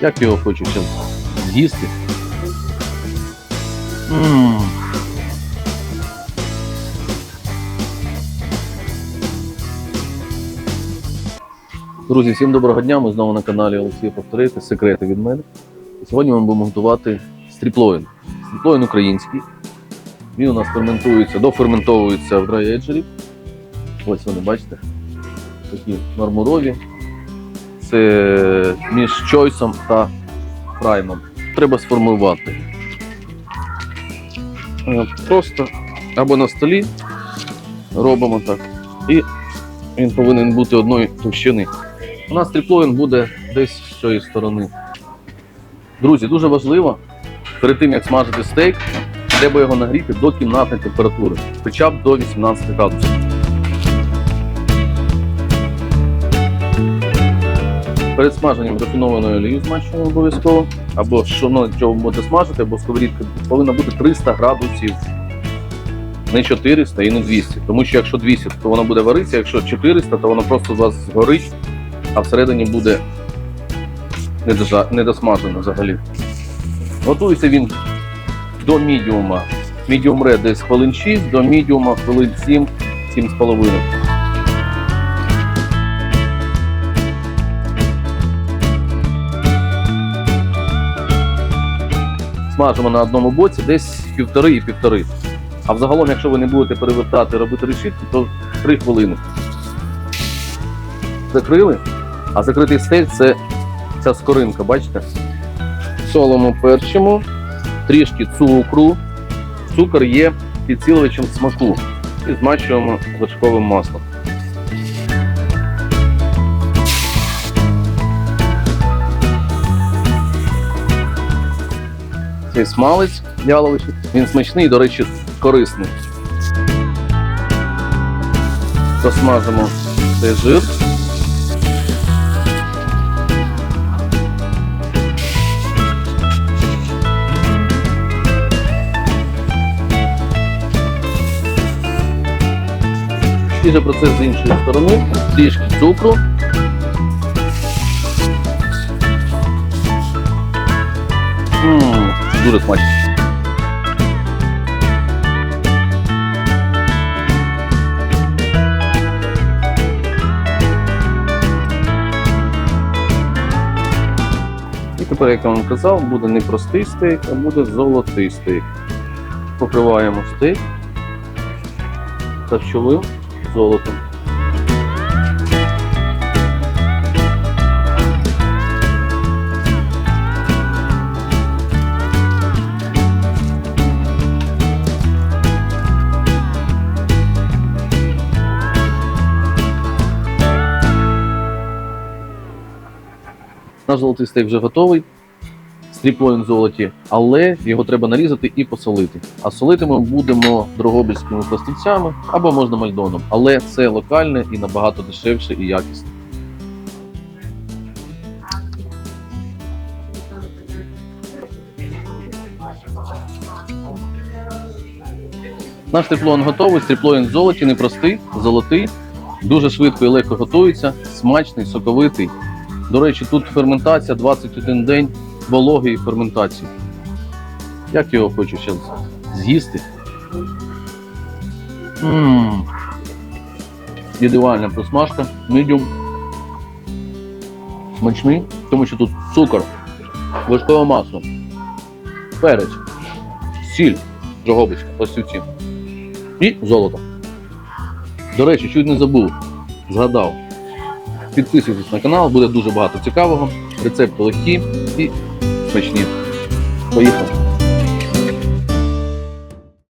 Як його хочу зараз з'їсти. Друзі, всім доброго дня. Ми знову на каналі Олексія Повторити. Секрети від мене. І сьогодні ми будемо готувати стріплоїн. Стріплоїн український. Він у нас ферментується, доферментовується в драйеджері. Ось вони, бачите, такі мармурові. Це між чойсом та праймом. Треба сформувати. Е, Просто або на столі робимо так. І він повинен бути одної товщини. У нас тріплоїн буде десь з цієї сторони. Друзі, дуже важливо, перед тим як смажити стейк, треба його нагріти до кімнатної температури, хоча б до 18 градусів. Перед смаженням рафінованою олією змащуємо обов'язково. Або що ну, що ви будете смажити, або сковорідка повинна бути 300 градусів. Не 400 і не 200. Тому що якщо 200, то воно буде варитися, якщо 400, то воно просто у вас згорить, а всередині буде недосмажено взагалі. Готується він до мідіума. Мідіум ре десь хвилин 6, до мідіума хвилин 7, 7,5. Смажимо на одному боці десь півтори і півтори. А взагалом, якщо ви не будете перевертати, робити решітки, то 3 хвилини. Закрили, а закритий стейк це ця скоринка, бачите? Солимо перчимо, трішки цукру. Цукор є підсилювачем смаку. І змащуємо вершковим маслом. Цей смалець яловичий, він смачний до речі, корисний. Посмажимо цей жир. Ті же процес з іншої сторони, трішки цукру. Ммм, дуже смачно. І тепер, як я вам казав, буде не простий стейк, а буде золотий стейк. Покриваємо стейк харчовим золотом. Наш золотий стейк вже готовий. Стріплоін золоті, але його треба нарізати і посолити. А солити ми будемо дрогобицькими пластівцями або можна мальдоном. Але це локальне і набагато дешевше і якісне. Наш стріплоін готовий. Стріплоін золоті, непростий, золотий, дуже швидко і легко готується, смачний, соковитий. До речі, тут ферментація 21 день вологої ферментації. Як його хочу зараз з'їсти? Ідеальна просмажка, медіум. Смачний, тому що тут цукор, вершкове масло, перець, сіль, Дрогобицька, пластівці. І золото. До речі, чуть не забув, згадав. Підписуйтесь на канал, буде дуже багато цікавого. Рецепти легкі і смачні. Поїхали!